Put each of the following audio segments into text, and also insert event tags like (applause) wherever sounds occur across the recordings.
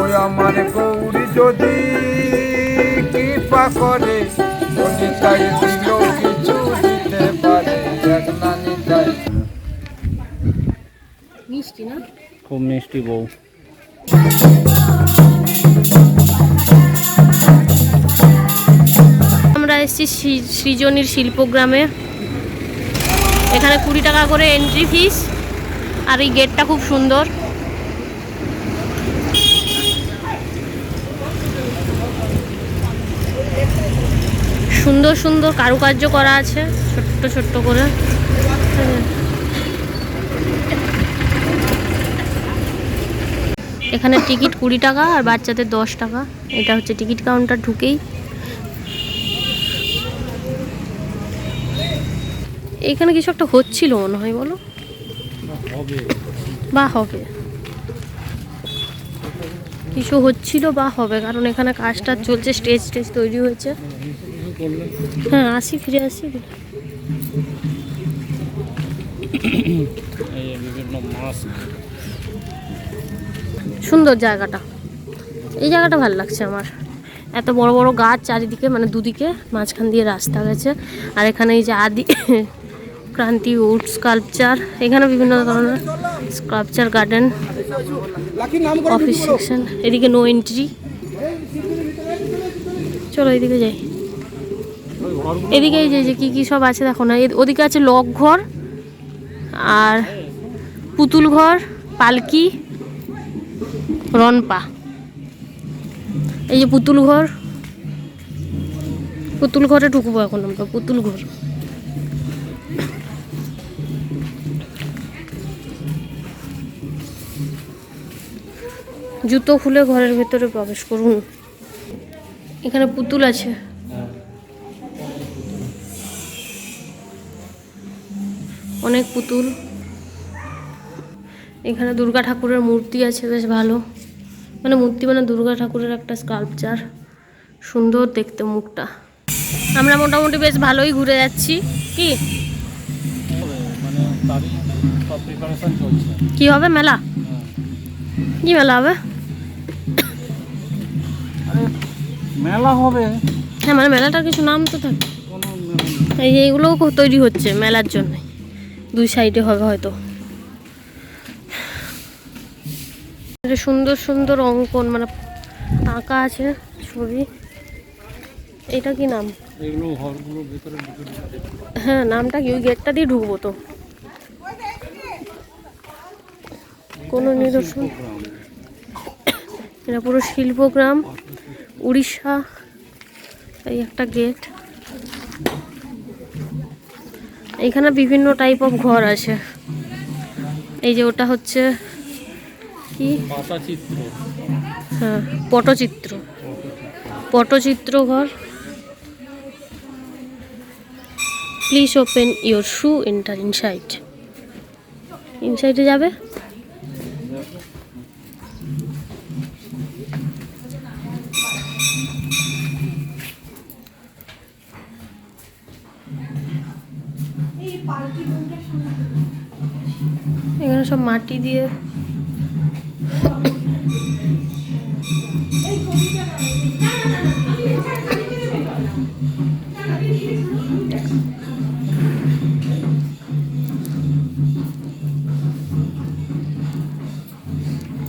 ওই আমার গৌরী যদি কৃপা করে অনিতাই দিল কিছু দিতে পারে মিষ্টি না? খুব মিষ্টি বউ। আমরা এসেছি সৃজনীর শিল্পগ্রামে। এখানে কুড়ি টাকা করে এন্ট্রি ফিস আর এই গেটটা খুব সুন্দর। সুন্দর সুন্দর কারুকার্য করা আছে ছোট্ট ছোট্ট করে। এখানে টিকিট কুড়ি টাকা আর বাচ্চাদের দশ টাকা। এটা হচ্ছে টিকিট কাউন্টার ঢুকেই। এখানে কিছু একটা হচ্ছিল মনে হয় বলো? বা হবে। কিছু হচ্ছিল বা হবে কারণ এখানে কাজটা চলছে স্টেজ স্টেজ তৈরি হয়েছে। হ্যাঁ আসি ফিরে আসি। সুন্দর জায়গাটা। এই জায়গাটা ভালো লাগছে আমার। এত বড় বড় গাছ চারিদিকে মানে দুদিকে মাঝখান দিয়ে রাস্তা গেছে। আর এখানে এই যে আদি (laughs) ক্রান্তি উড স্কাল্পচার এখানে বিভিন্ন ধরনের স্কাল্পচার গার্ডেন অফিস সেকশন এদিকে নো এন্ট্রি। চলো এদিকে যাই। এদিকে এই যে কী কী সব আছে দেখো না। ওদিকে আছে লক ঘর আর পুতুল ঘর, পালকি রনপা এই যে পুতুল ঘর। পুতুল ঘরে ঢুকবো এখন আমরা, পুতুল ঘর। জুতো খুলে ঘরের ভেতরে প্রবেশ করুন। এখানে পুতুল আছে। অনেক পুতুল। এখানে দুর্গা ঠাকুরের মূর্তি আছে বেশ ভালো। মানে মূর্তি মানে দুর্গা ঠাকুরের একটা স্কাল্পচার সুন্দর দেখতে মুখটা। আমরা মোটামুটি বেশ ভালোই ঘুরে যাচ্ছি কি? কি হবে মেলা? কি মেলা হবে? মেলা হবে। হ্যাঁ মানে মেলাটার কিছু নাম তো থাকে। এই খুব তৈরি হচ্ছে মেলার জন্য। দুই সাইডে হবে হয়তো। সুন্দর সুন্দর অঙ্কন মানে আঁকা আছে ছবি। এটা কি নাম? হ্যাঁ নামটা কি? ওই গেটটা দিয়ে ঢুকবো তো। কোনো নিদর্শন? এটা পুরো শিল্পগ্রাম উড়িষ্যা এই একটা গেট। এখানে বিভিন্ন টাইপ অফ ঘর আছে। এই যে ওটা হচ্ছে কি? পটচিত্র। হ্যাঁ পটচিত্র। পটচিত্র ঘর। Please open your shoe enter inside ইনসাইডে যাবে? এখানে সব মাটি দিয়ে।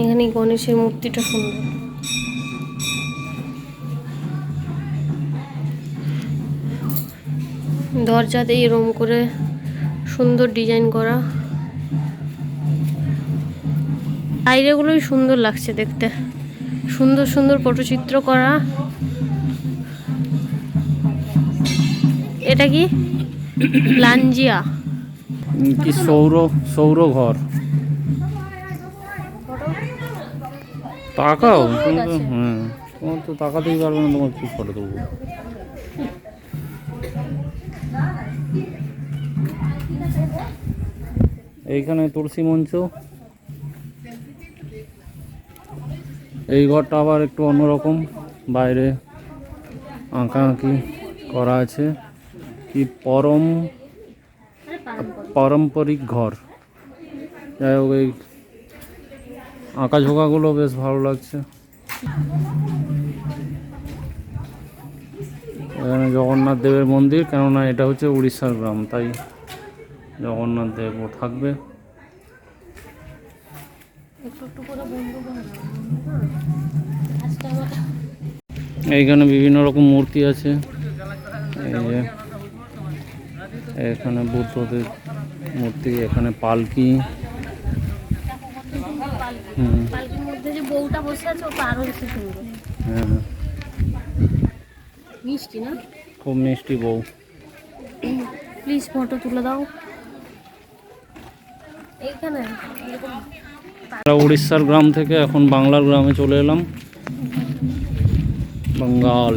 এখানে গণেশের মূর্তিটা সুন্দর। দরজাতে এরম করে সুন্দর ডিজাইন করা। বাইরেগুলোই সুন্দর লাগছে দেখতে। সুন্দর সুন্দর পটচিত্র করা। এটা কি? লাঞ্জিয়া। কি সৌর সৌর ঘর। তাকাও হ্যাঁ তোমার তো তাকাতেই পারবে না তোমার কি ফটো দেবো এইখানে তুলসী মঞ্চ। এই ঘরটা আবার একটু অন্যরকম। বাইরে আঁকা আঁকি করা আছে। কি পরম, পারম্পরিক ঘর। যাই হোক, এই আঁকা ঝোঁকাগুলো বেশ ভালো লাগছে। এখানে জগন্নাথ দেবের মন্দির, কেননা এটা হচ্ছে উড়িষ্যার গ্রাম, তাই জগন্নাথ দেবও থাকবে একটু একটু করে বন্ধু আজকে আমার এইখানে বিভিন্ন রকম মূর্তি আছে। এই যে এখানে বুদ্ধদের মূর্তি এখানে পালকি। হ্যাঁ হ্যাঁ। খুব মিষ্টি বউ। প্লিজ ফটো তুলে দাও। এইখানে? উড়িষ্যার গ্রাম থেকে এখন বাংলার গ্রামে চলে এলাম। বাঙ্গাল।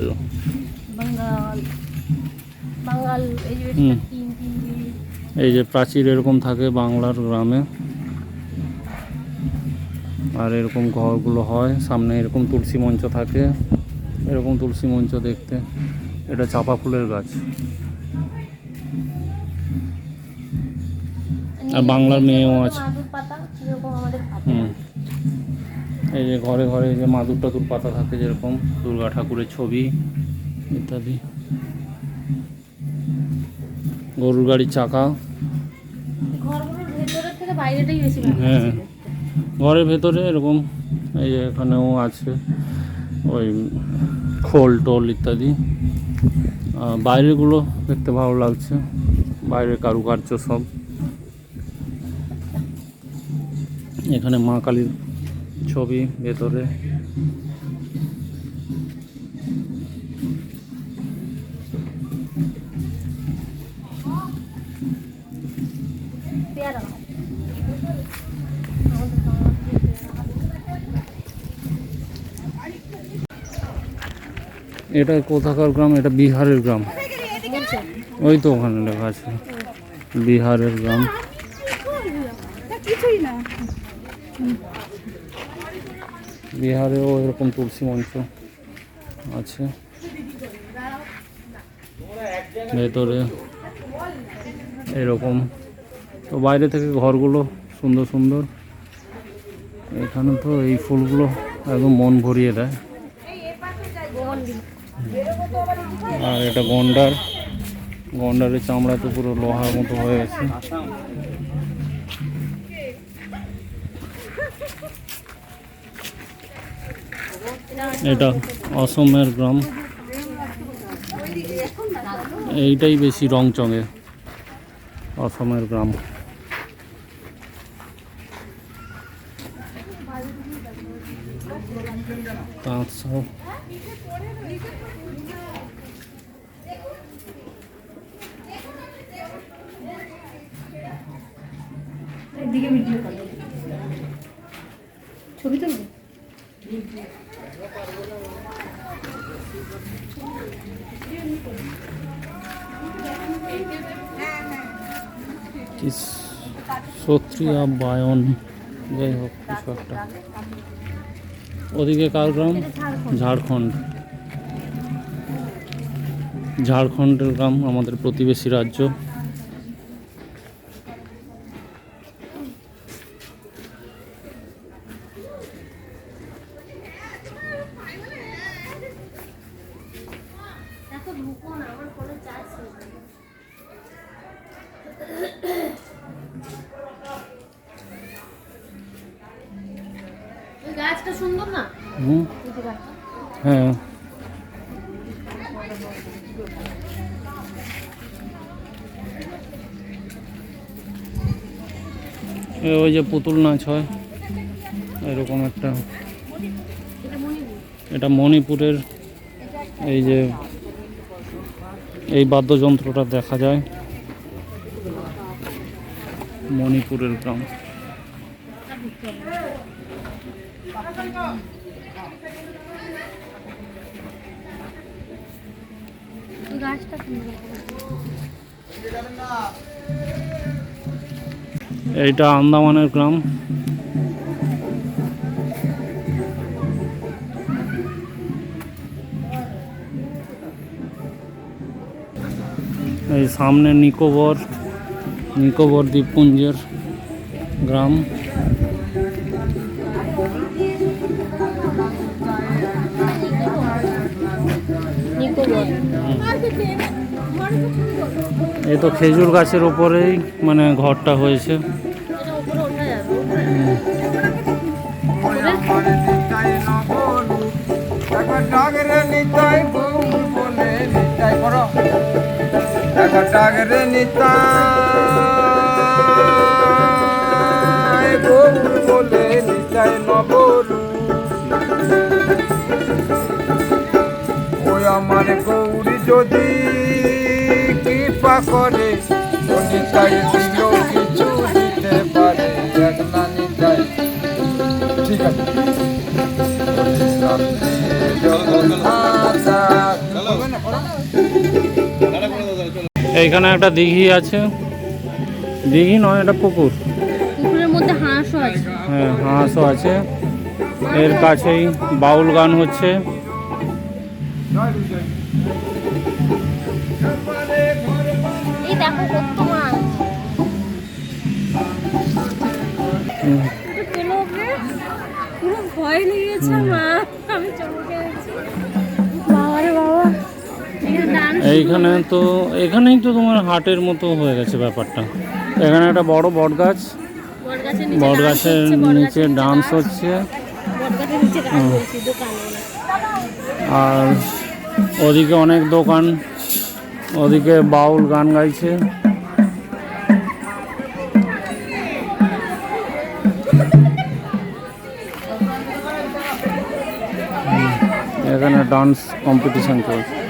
এই যে প্রাচীর এরকম থাকে বাংলার গ্রামে। আর এরকম ঘরগুলো হয় সামনে এরকম তুলসী মঞ্চ থাকে। এরকম তুলসী মঞ্চ দেখতে। এটা চাপা ফুলের গাছ। আর বাংলার মেয়েও আছে। এই যে ঘরে ঘরে যে মাদুর টাদুর পাতা থাকে যেরকম দুর্গা ঠাকুরের ছবি ইত্যাদি। গরুর গাড়ির চাকা। হ্যাঁ। ঘরের ভেতরে এরকম এই যে এখানেও আছে ওই খোল টোল ইত্যাদি। বাইরেগুলো দেখতে ভালো লাগছে বাইরের কারুকার্য সব। এখানে মা কালীর ছবি ভেতরে। এটা কোথাকার গ্রাম? এটা বিহারের গ্রাম। ওই তো ওখানে লেখা আছে। বিহারের গ্রাম। বিহারেও এরকম তুলসী মঞ্চ আছে। ভেতরে এরকম। তো বাইরে থেকে ঘরগুলো সুন্দর সুন্দর। এখানে তো এই ফুলগুলো একদম মন ভরিয়ে দেয়। আর এটা গন্ডার। গন্ডারের চামড়া তো পুরো লোহার মতো হয়ে গেছে। এটা অসমের গ্রাম। এইটাই বেশি রং চঙে অসমের গ্রাম। তাঁত সব। এদিকে ভিডিও কল ছবি তুলবে? সত্রিয়া বায়ন, যাই হোক, কিছু একটা। ওদিকে কার গ্রাম? ঝাড়খণ্ড। ঝাড়খণ্ডের গ্রাম আমাদের প্রতিবেশী রাজ্য দেখো ঢুকো না আমার কোনো চার্জ নেই ওই হ্যাঁ। ওই যে পুতুল নাচ হয়, এরকম একটা। এটা মণিপুরের এই যে, এই বাদ্যযন্ত্রটা দেখা যায়। মণিপুরের গ্রাম। এইটা আন্দামানের গ্রাম। এই সামনে নিকোবর। নিকোবর দ্বীপপুঞ্জের গ্রাম। এ তো খেজুর গাছের উপরেই মানে ঘরটা হয়েছে। নিতাই বনে নিতাই করো একবার ডাগরে নিতাই বলে নিতাই নগরু ওই আমার গৌরী যদি কৃপা করে নিতাই দিল কিছু দিতে পারে এক না নিতাই ঠিক আছে এইখানে একটা দিঘি আছে। দিঘি নয় একটা পুকুর। পুকুরের মধ্যে হাঁসও আছে। হ্যাঁ হাঁসও আছে। এর কাছেই বাউল গান হচ্ছে। এইখানে তো এখানেই তো তোমার হাটের মতো হয়ে গেছে ব্যাপারটা। এখানে একটা বড় বট গাছ বটগাছের নিচে বট গাছের নিচে ডান্স হচ্ছে আর ওদিকে অনেক দোকান। ওদিকে বাউল গান গাইছে। এখানে ডান্স কম্পিটিশন চলছে।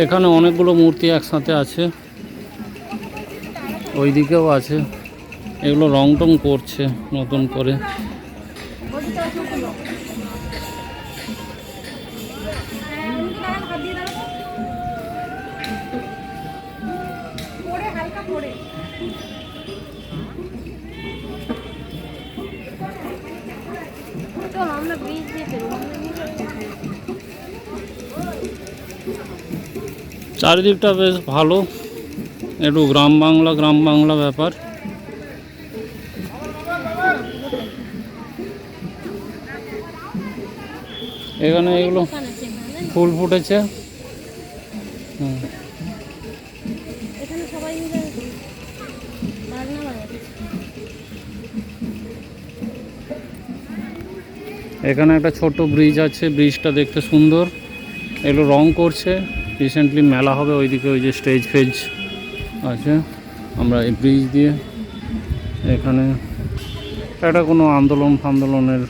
এখানে অনেকগুলো মূর্তি একসাথে আছে। ওইদিকেও আছে। এগুলো রং টং করছে নতুন করে। আমরা চারিদিকটা বেশ ভালো। একটু গ্রাম বাংলা গ্রাম বাংলা ব্যাপার। এখানে এগুলো ফুল ফুটেছে। এখানে একটা ছোট ব্রিজ আছে। ব্রিজটা দেখতে সুন্দর। এগুলো রং করছে। রিসেন্টলি মেলা হবে, ওইদিকে ওই যে স্টেজ ফেজ আছে। আমরা এই ব্রিজ দিয়ে এখানে একটা কোনো আন্দোলন ফান্দোলনের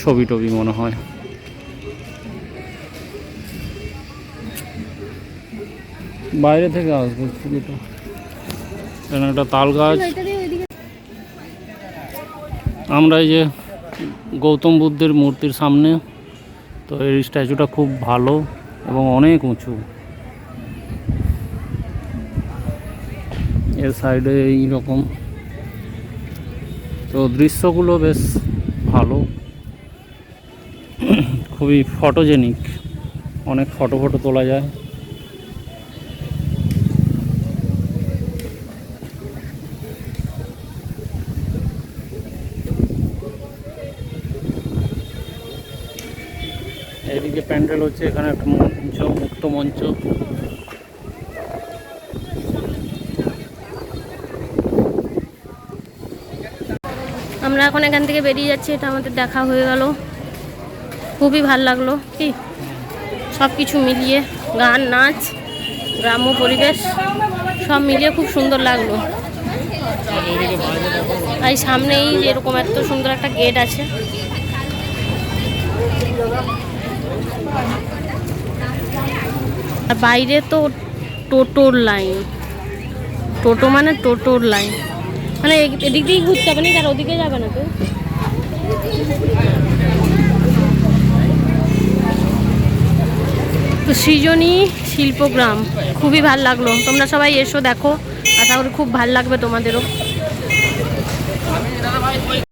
ছবি টবি মনে হয়। বাইরে থেকে আসবে ছবিটা এখানে একটা তাল গাছ। আমরা এই যে গৌতম বুদ্ধের মূর্তির সামনে, তো এই স্ট্যাচুটা খুব ভালো। এবং অনেক উঁচু। এর সাইডে এই রকম তো দৃশ্যগুলো বেশ ভালো। খুবই ফটোজেনিক অনেক ফটো ফটো তোলা যায়। এদিকে প্যান্ডেল হচ্ছে, এখানে একটা মঞ্চ মুক্ত মঞ্চ। আমরা এখন এখান থেকে বেরিয়ে যাচ্ছি, এটা আমাদের দেখা হয়ে গেল। খুবই ভালো লাগল, কি? সব কিছু মিলিয়ে, গান, নাচ, গ্রাম্য পরিবেশ, সব মিলিয়ে খুব সুন্দর লাগল। এই সামনেই এরকম এত সুন্দর একটা গেট আছে। বাইরে তো টোটোর লাইন। টোটো মানে টোটোর লাইন। মানে এদিক দিয়েই ঘুরতে হবে না আর ওদিকে যাবে না তো? তো সৃজনী শিল্পগ্রাম। খুবই ভালো লাগল। তোমরা সবাই এসো, দেখো। আশা করি খুব ভালো লাগবে তোমাদেরও।